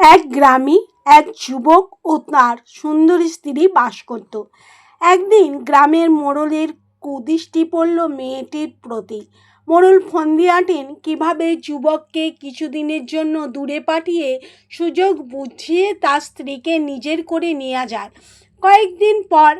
এক গ্রামে, এক যুবক ও তার সুন্দরী স্ত্রী বাস করত। একদিন গ্রামের মোড়লের কুদৃষ্টি পড়ল মেয়েটির প্রতি। মোড়ল ফন্দিয়াটেন কীভাবে যুবককে কিছুদিনের জন্য দূরে পাঠিয়ে সুযোগ বুঝিয়ে তার স্ত্রীকে নিজের করে নেওয়া যায়। কয়েকদিন পর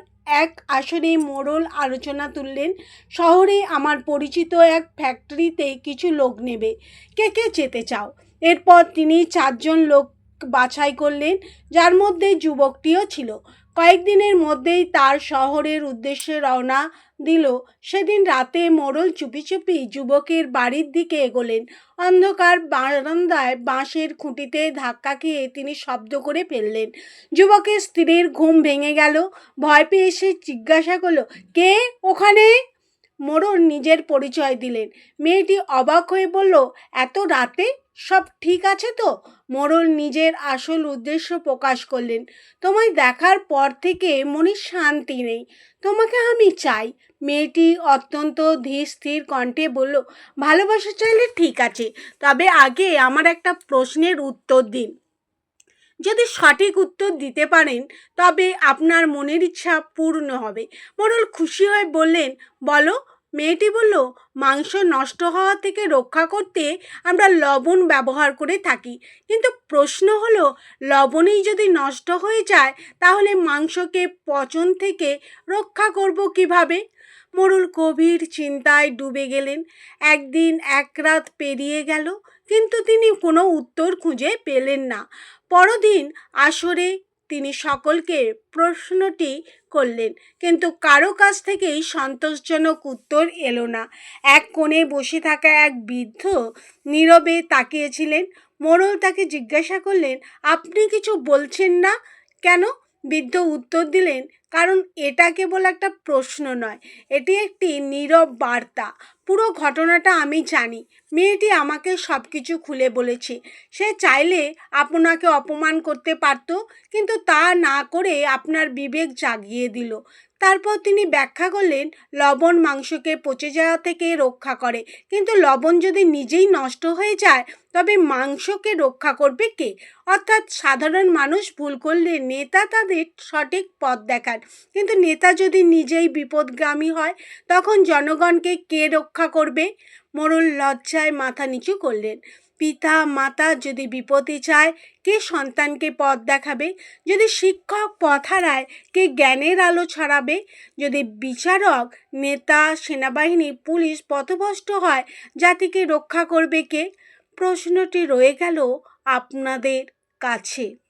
এক আসরে মোড়ল আলোচনা তুললেন, শহরে আমার পরিচিত এক ফ্যাক্টরিতে কিছু লোক নেবে। কে কে যেতে চাও? এরপর তিনি চারজন লোক বাছাই করলেন, যার মধ্যে যুবকটিও ছিল। কয়েকদিনের মধ্যেই তার শহরের উদ্দেশ্যে রওনা দিল। সেদিন রাতে মোড়ল চুপি চুপি যুবকের বাড়ির দিকে এগোলেন। অন্ধকার বারান্দায় বাঁশের খুঁটিতে ধাক্কা খেয়ে তিনি শব্দ করে ফেললেন। যুবকের স্ত্রীর ঘুম ভেঙে গেল। ভয় পেয়ে সে জিজ্ঞাসা করল, কে ওখানে? মোড়ল নিজের পরিচয় দিলেন। মেয়েটি অবাক হয়ে বলল, এত রাতে? সব ঠিক আছে তো? মোড়ল নিজের আসল উদ্দেশ্য প্রকাশ করলেন। তোমায় দেখার পর থেকে মনে শান্তি নেই। তোমাকে আমি চাই। মেয়েটি অত্যন্ত ধীর স্থির কণ্ঠে বলল, ভালোবাসা চাইলে ঠিক আছে, তবে আগে আমার একটা প্রশ্নের উত্তর দিন। যদি সঠিক উত্তর দিতে পারেন, তবে আপনার মনের ইচ্ছা পূর্ণ হবে। মোড়ল খুশি হয়ে বললেন, বলো মেয়েটি বলল, মাংস নষ্ট হওয়া থেকে রক্ষা করতে আমরা লবণ ব্যবহার করে থাকি। কিন্তু প্রশ্ন হলো, লবণেই যদি নষ্ট হয়ে যায়, তাহলে মাংসকে পচন থেকে রক্ষা করব কীভাবে? মোড়ল গভীর চিন্তায় ডুবে গেলেন। একদিন এক রাত পেরিয়ে গেল, কিন্তু তিনি কোনো উত্তর খুঁজে পেলেন না। পরদিন আসরে তিনি সকলকে প্রশ্নটি করলেন, কিন্তু কারও কাছ থেকেই সন্তোষজনক উত্তর এলো না। এক কোণে বসে থাকা এক বৃদ্ধ নীরবে তাকিয়েছিলেন। মোড়ল তাকে জিজ্ঞাসা করলেন, আপনি কিছু বলছেন না কেন? বৃদ্ধ উত্তর দিলেন, কারণ এটা কেবল একটা প্রশ্ন নয়, এটি একটি নীরব বার্তা। পুরো ঘটনাটা আমি জানি। মেয়েটি আমাকে সব কিছু খুলে বলেছে। সে চাইলে আপনাকে অপমান করতে পারত, কিন্তু তা না করে আপনার বিবেক জাগিয়ে দিল। তারপর তিনি ব্যাখ্যা করলেন, লবণ মাংসকে পচে যাওয়া থেকে রক্ষা করে। কিন্তু লবণ যদি নিজেই নষ্ট হয়ে যায়, তবে মাংসকে রক্ষা করবে কে? অর্থাৎ সাধারণ মানুষ ভুল করলে নেতা তাদের সঠিক পথ দেখান। কিন্তু নেতা যদি নিজেই বিপদগামী হয়, তখন জনগণকে কে রক্ষা করবে? মোড়ল লজ্জায় মাথা নিচু করলেন। পিতা, মাতা যদি বিপদে চায় কে সন্তানকে পথ দেখাবে? যদি শিক্ষক পথ হারায় কে জ্ঞানের আলো ছড়াবে? যদি বিচারক, নেতা, সেনাবাহিনী, পুলিশ পথভ্রষ্ট হয়, জাতিকে রক্ষা করবে কে? প্রশ্নটি রয়ে গেল আপনাদের কাছে।